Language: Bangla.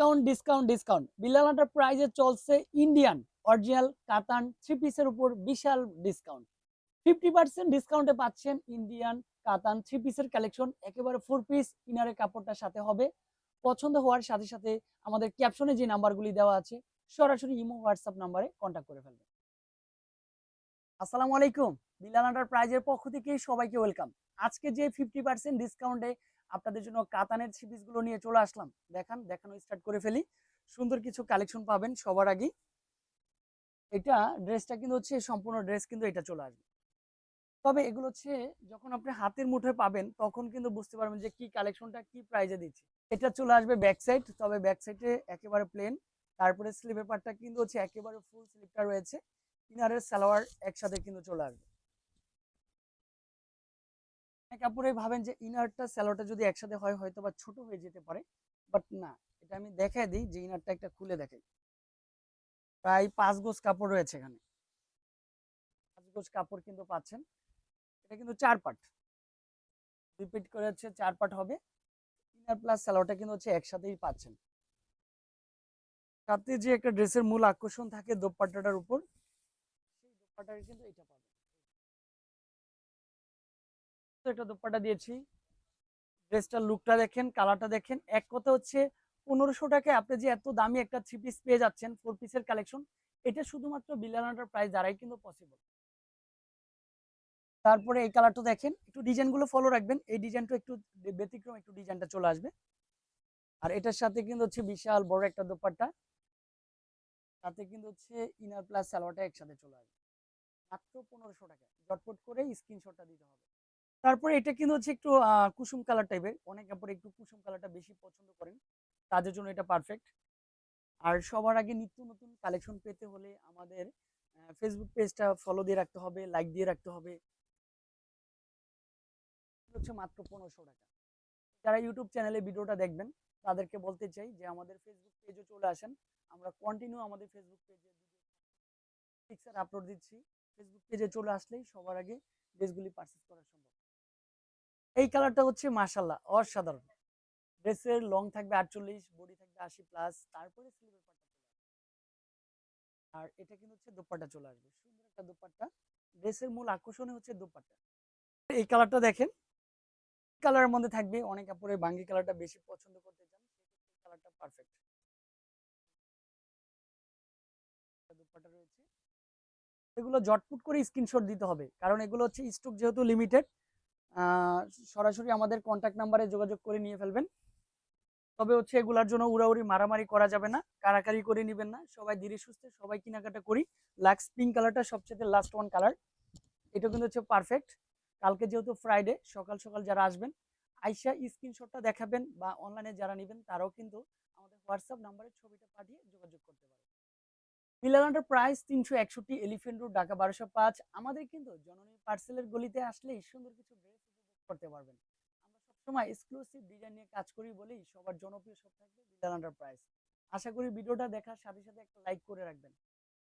ডিসকাউন্ট ডিসকাউন্ট ডিসকাউন্ট বিল্লাল প্রাইজে চলছে ইন্ডিয়ান অরিজিনাল কাতান থ্রি পিসের উপর বিশাল ডিসকাউন্ট ফিফটি পার্সেন্ট ডিসকাউন্টে পাচ্ছেন ইন্ডিয়ান কাতান থ্রি পিসের কালেকশন একেবারে ফোর পিস ইনারের কাপড়টার সাথে হবে। পছন্দ হওয়ার সাথে সাথে আমাদের ক্যাপশনে যে নাম্বারগুলি দেওয়া আছে, সরাসরি ইমো, হোয়াটসঅ্যাপ নাম্বারে কন্ট্যাক্ট করে ফেলবেন। আসসালামু আলাইকুম। বিল্লাল প্রাইজের পক্ষ থেকে সবাইকে ওয়েলকাম আজকে যে ফিফটি পার্সেন্ট ডিসকাউন্টে আপনাদের জন্য কাতানের থ্রি গুলো নিয়ে চলে আসলাম। দেখান, দেখানো স্টার্ট করে ফেলি। সুন্দর কিছু কালেকশন পাবেন সবার আগে। এটা ড্রেসটা কিন্তু হচ্ছে, সম্পূর্ণ ড্রেস কিন্তু এটা চলে আসবে। তবে এগুলো হচ্ছে, যখন আপনি হাতের মুঠোয় পাবেন, তখন কিন্তু বুঝতে পারবেন যে কি কালেকশনটা কি প্রাইজে দিচ্ছে। এটা চলে আসবে ব্যাক সাইড তবে ব্যাক সাইডে একেবারে প্লেন তারপরে স্লিভের পার্টটা কিন্তু হচ্ছে, একেবারে ফুল স্লিপটা রয়েছে। ইনারের সালোয়ার একসাথে কিন্তু চলে আসবে। কাপড়ে ভাবেন যে ইনারটা স্যালোটা যদি একসাথে হয় হয়তো বা ছোট হয়ে যেতে পারে বাট না, এটা আমি দেখাই দিই যে ইনারটা একটা খুলে দেখাই প্রায় পাঁচ গোজ কাপড় রয়েছে এখানে। পাঁচ গোজ কাপড় কিন্তু পাচ্ছেন। এটা কিন্তু চার পাট। রিপিট করে হচ্ছে চার পাট হবে। ইনার প্লাস স্যালোটা কিন্তু হচ্ছে একসাথেই পাচ্ছেন। সাথে যে একটা ড্রেসের মূল আকর্ষণ থাকে দোপাট্টাটার উপর, সেই দোপাট্টার কিন্তু এটা পাবেন। একটা দোপাট্টা দিয়েছি। ড্রেসটার লুকটা দেখেন কালারটা দেখেন। এক কথা হচ্ছে, পনেরোশো টাকায় আপনি যে এত দামি একটা থ্রি পিস পেয়ে যাচ্ছেন ফোর পিসের কালেকশন এটা শুধুমাত্র বিলানাটার প্রাইস দ্বারাই কিন্তু পসিবল তারপরে এই কালারটা দেখেন, একটু ডিজাইনগুলো ফলো রাখবেন। এই ডিজাইনটা একটু ব্যতিক্রম একটু ডিজাইনটা চলে আসবে। আর এটার সাথে কিন্তু হচ্ছে বিশাল বড় একটা দোপাট্টা। তাতে কিন্তু হচ্ছে ইনার প্লাস সালোয়ারটা একসাথে চলে আসবে। মাত্র পনেরোশো টাকা জটপট করে স্ক্রিনশটটা দিতে হবে। তারপরে এটা কিন্তু হচ্ছে একটু কুসুম কালার টাইপের অনেক কাপড়ে একটু কুসুম কালারটা বেশি পছন্দ করেন। তাদের জন্য এটা পারফেক্ট আর সবার আগে নিত্য নতুন কালেকশন পেতে হলে আমাদের ফেসবুক পেজটা ফলো দিয়ে রাখতে হবে লাইক দিয়ে রাখতে হবে। হচ্ছে মাত্র পনেরোশো টাকা। যারা ইউটিউব চ্যানেলে ভিডিওটা দেখবেন, তাদেরকে বলতে চাই যে আমাদের ফেসবুক পেজে চলে আসেন। আমরা কন্টিনিউ আমাদের ফেসবুক পেজে পিকচার আপলোড দিচ্ছি। ফেসবুক পেজে চলে আসলেই সবার আগে ড্রেসগুলি পারচেস করা সম্ভব। এই কালারটা হচ্ছে মাশাল্লাহ অসাধারণ। ড্রেসের লং থাকবে আটচল্লিশ, বডি থাকবে আশি প্লাস তারপরে আর এটা কিন্তু হচ্ছে দোপাট্টা চলে আসবে, সুন্দর একটা দোপাট্টা। ড্রেসের মূল আকর্ষণই হচ্ছে দোপাট্টা। এই কালারটা দেখেন কালারের মধ্যে থাকবে, অনেক কাপড়ে বাঙ্গি কালারটা বেশি পছন্দ করতে চান কালারটা পারফেক্ট দোপাট্টা রয়েছে। এগুলো জটপুট করে স্ক্রিনশট দিতে হবে, কারণ এগুলো হচ্ছে স্টক যেহেতু লিমিটেড সরাসরি আমাদের কন্ট্যাক্ট নাম্বারে যোগাযোগ করে নিয়ে ফেলবেন। তবে হচ্ছে এগুলার জন্য উড়াউড়ি মারামারি করা যাবে না কারাকারি করে নেবেন না। সবাই ধীরে সুস্থে, সবাই কেনাকাটা করি। লাক্স পিঙ্ক কালারটা সবচেয়ে লাস্ট ওয়ান কালার এটা কিন্তু হচ্ছে পারফেক্ট কালকে যেহেতু ফ্রাইডে সকাল সকাল যারা আসবেন, আইসা স্ক্রিনশটটা দেখাবেন বা অনলাইনে যারা নেবেন, তারাও কিন্তু আমাদের হোয়াটসঅ্যাপ নাম্বারে ছবিটা পাঠিয়ে যোগাযোগ করতে পারেন মিলানাটার প্রাইস তিনশো একষট্টি এলিফেন্ট রোড ঢাকা বারোশো পাঁচ। আমাদের কিন্তু জননী পার্সেলের গলিতে আসলেই সুন্দর কিছু করতে পারবেন। আমরা সবসময় এক্সক্লুসিভ ডিজাইন নিয়ে কাজ করি বলেই সবার জনপ্রিয় সব থাকবে আশা করি ভিডিওটা দেখার সাথে সাথে একটা লাইক করে রাখবেন।